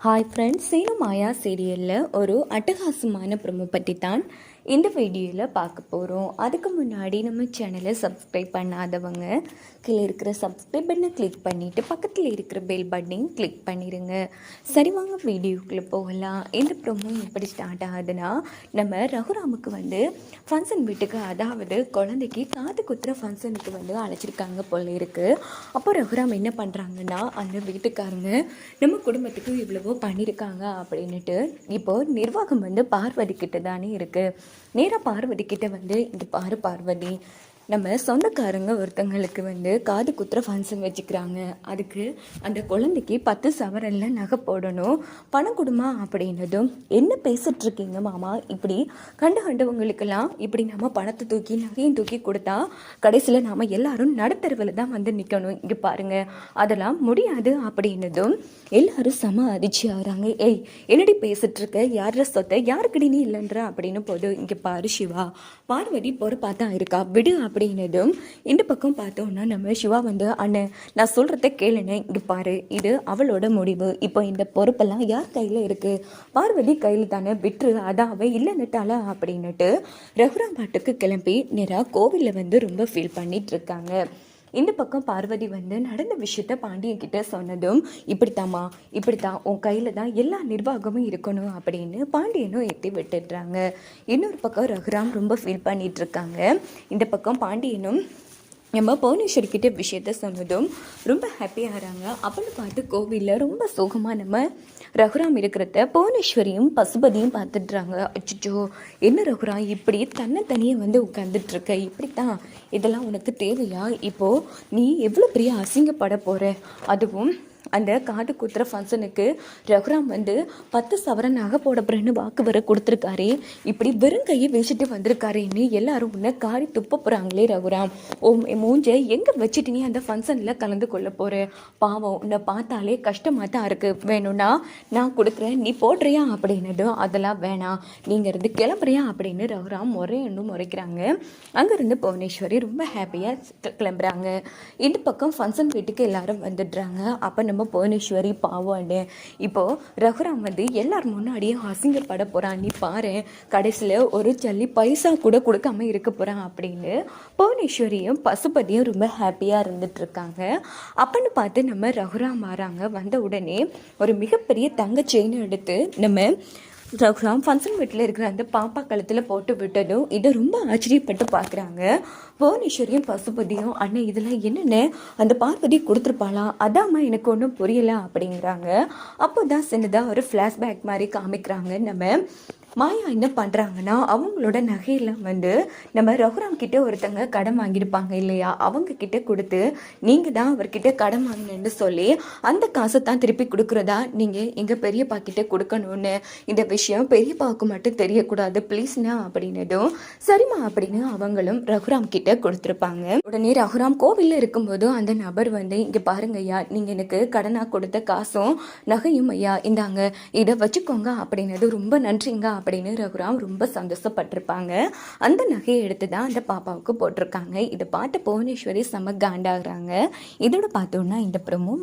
Hi friends Seenu மாயா சீரியலில் ஒரு அட்டகாசமான ப்ரொமோ பற்றி தான் இந்த வீடியோவில் பார்க்க போகிறோம் அதுக்கு முன்னாடி நம்ம சேனலை சப்ஸ்கிரைப் பண்ணாதவங்க கீழே இருக்கிற சப்ஸ்கிரைப் பண்ணை கிளிக் பண்ணிவிட்டு பக்கத்தில் இருக்கிற பெல் பட்டனையும் கிளிக் பண்ணிடுங்க சரி வாங்க வீடியோக்குள்ளே போகலாம். இந்த ப்ரொமோ எப்படி ஸ்டார்ட் ஆகுதுன்னா நம்ம ரகுராமுக்கு வந்து ஃபங்க்ஷன் வீட்டுக்கு அதாவது குழந்தைக்கு காது குத்துற ஃபங்க்ஷனுக்கு வந்து அழைச்சிருக்காங்க போல இருக்குது அப்போ ரகுராம் என்ன பண்ணுறாங்கன்னா அந்த வீட்டுக்காரங்க நம்ம குடும்பத்துக்கு இவ்வளவோ பண்ணியிருக்காங்க அப்படின்ட்டு இப்போது நிர்வாகம் வந்து பார்வதி கிட்ட தானே இருக்குது நேராக பார்வதி கிட்ட வந்து இந்த பாரு பார்வதி நம்ம சொந்தக்காரங்க ஒருத்தங்களுக்கு வந்து காது குத்துற ஃபங்க்ஷன் வச்சுக்கிறாங்க. அதுக்கு அந்த குழந்தைக்கு பத்து சவரனில் நகை போடணும். பணம் கொடுமா அப்படின்னதும் என்ன பேசிட்ருக்கீங்க மாமா? இப்படி கண்டு கண்டவங்களுக்கெல்லாம் இப்படி நம்ம பணத்தை தூக்கி நகையும் தூக்கி கொடுத்தா கடைசியில் நாம் எல்லாரும் நடுத்தருவில் தான் வந்து நிற்கணும் இங்கே பாருங்கள் அதெல்லாம் முடியாது அப்படின்னதும் எல்லாரும் சம அதிர்ச்சி ஆகிறாங்க. ஏய் என்னடி பேசிட்ருக்க யார சொத்தை? யாருக்கிடையே இல்லைன்ற? அப்படின்னு போதும் இங்கே பாரு சிவா. பார்வதி பொறுப்பாக தான் இருக்கா. விடு அப்படின்னதும் இந்த பக்கம் பார்த்தோன்னா நம்ம சிவா வந்து அண்ணன் நான் சொல்கிறத கேளுனே இங்கே பாரு இது அவளோட முடிவு. இப்போ இந்த பொறுப்பெல்லாம் யார் கையில் இருக்குது பார்வதி கையில் தானே விட்டுரு அதான் இல்லைன்னுட்டாளா? அப்படின்னுட்டு ரகுராம் பாட்டுக்கு கிளம்பி நேராக கோவிலில் வந்து ரொம்ப ஃபீல் பண்ணிகிட்ருக்காங்க இருக்காங்க. இந்த பக்கம் பார்வதி வந்து நடந்த விஷயத்த பாண்டியன் கிட்ட சொன்னதும் இப்படித்தாம்மா இப்படித்தான் உன் கையில் தான் எல்லா நிர்வாகமும் இருக்கணும் அப்படின்னு பாண்டியனும் எட்டி விட்டுடுறாங்க. இன்னொரு பக்கம் ரகுராம் ரொம்ப ஃபீல் பண்ணிட்டு இருக்காங்க. இந்த பக்கம் பாண்டியனும் நம்ம புவனேஸ்வரி கிட்ட விஷயத்த சொன்னதும் ரொம்ப ஹாப்பியாகிறாங்க அப்படின்னு பார்த்து கோவிலில் ரொம்ப சோகமாக நம்ம ரகுராம் இருக்கிறத புவனேஸ்வரியும் பசுபதியும் பார்த்துட்றாங்க. அச்சோ என்ன ரகுராம் இப்படி தன்னை தனியே வந்து உட்காந்துட்ருக்க இப்படி தான் இதெல்லாம் உனக்கு தேவையா? இப்போது நீ எவ்வளோ பெரிய அசிங்கப்பட போகிற அதுவும் அந்த காடு குத்துற ஃபங்க்ஷனுக்கு ரகுராம் வந்து பத்து சவரன் நகை போட போகிறேன்னு வாக்கு வர கொடுத்துருக்காரு. இப்படி வெறும் கையை வீசிட்டு வந்திருக்காருன்னு எல்லாரும் உன்னை காரி துப்ப போகிறாங்களே ரகுராம். ஓ மூஞ்ச எங்கே வச்சுட்டு நீ அந்த ஃபங்க்ஷனில் கலந்து கொள்ள போகிற பாவம் உன்னை பார்த்தாலே கஷ்டமாக தான் இருக்குது வேணும்னா நான் கொடுக்குறேன் நீ போடுறியா அப்படின்னதும் அதெல்லாம் வேணாம். நீங்கள் இருந்து கிளம்புறியா அப்படின்னு ரகுராம் முறையன்னு முறைக்கிறாங்க. அங்கேருந்து புவனேஸ்வரி ரொம்ப ஹாப்பியாக கிளம்புறாங்க. இந்த பக்கம் ஃபங்க்ஷன் வீட்டுக்கு எல்லாரும் வந்துடுறாங்க. அப்போ நம்ம புவனேஸ்வரி பாவான்னு இப்போது ரகுராம் வந்து எல்லார் முன்னாடியே அசிங்கப்பட போகிறான் நீ பாரு கடைசியில் ஒரு ஜல்லி பைசா கூட கொடுக்காம இருக்க போகிறான் அப்படின்னு புவனேஸ்வரியும் பசுபதியும் ரொம்ப ஹாப்பியாக இருந்துட்டு இருக்காங்க. பார்த்து நம்ம ரகுராம் வராங்க. வந்த உடனே ஒரு மிகப்பெரிய தங்க செயின் எடுத்து நம்ம ஃபங்க்ஷன் வீட்டில் இருக்கிற அந்த பாப்பா கழுத்தில் போட்டு விட்டதும் இதை ரொம்ப ஆச்சரியப்பட்டு பார்க்குறாங்க. புவனேஸ்வரியும் பசுபதியும் அண்ணன் இதெல்லாம் என்னென்ன அந்த பார்வதி கொடுத்துருப்பாளா? அதாம்மா எனக்கு ஒன்றும் புரியலை அப்படிங்கிறாங்க. அப்போ தான் சின்னதாக ஒரு ஃப்ளாஷ்பேக் மாதிரி காமிக்கிறாங்க நம்ம. மாயா என்ன பண்ணுறாங்கன்னா அவங்களோட நகையெல்லாம் வந்து நம்ம ரகுராம் கிட்ட ஒருத்தங்க கடன் வாங்கியிருப்பாங்க இல்லையா? அவங்க கிட்ட கொடுத்து நீங்கள் தான் அவர்கிட்ட கடன் வாங்கினேன்னு சொல்லி அந்த காசை தான் திருப்பி கொடுக்குறதா? நீங்கள் எங்கள் பெரியப்பா கிட்ட கொடுக்கணும்னு இந்த விஷயம் பெரியப்பாவுக்கு மட்டும் தெரியக்கூடாது ப்ளீஸ்ண்ணா அப்படின்னதும் சரிம்மா அப்படின்னு அவங்களும் ரகுராம் கிட்ட கொடுத்துருப்பாங்க. உடனே ரகுராம் கோவிலில் இருக்கும்போதும் அந்த நபர் வந்து இங்கே பாருங்க ஐயா நீங்கள் எனக்கு கடனாக கொடுத்த காசும் நகையும் ஐயா இந்தாங்க இதை வச்சுக்கோங்க அப்படின்னது ரொம்ப நன்றிங்க அப்படின்னு ரகுராம் ரொம்ப சந்தோஷப்பட்டிருப்பாங்க. அந்த நகையை எடுத்து தான் அந்த பாப்பாவுக்கு போட்டிருக்காங்க. இதை பார்த்து புவனேஸ்வரி செம காண்டாகிறாங்க இதோட பார்த்தோன்னா இந்த ப்ரமோ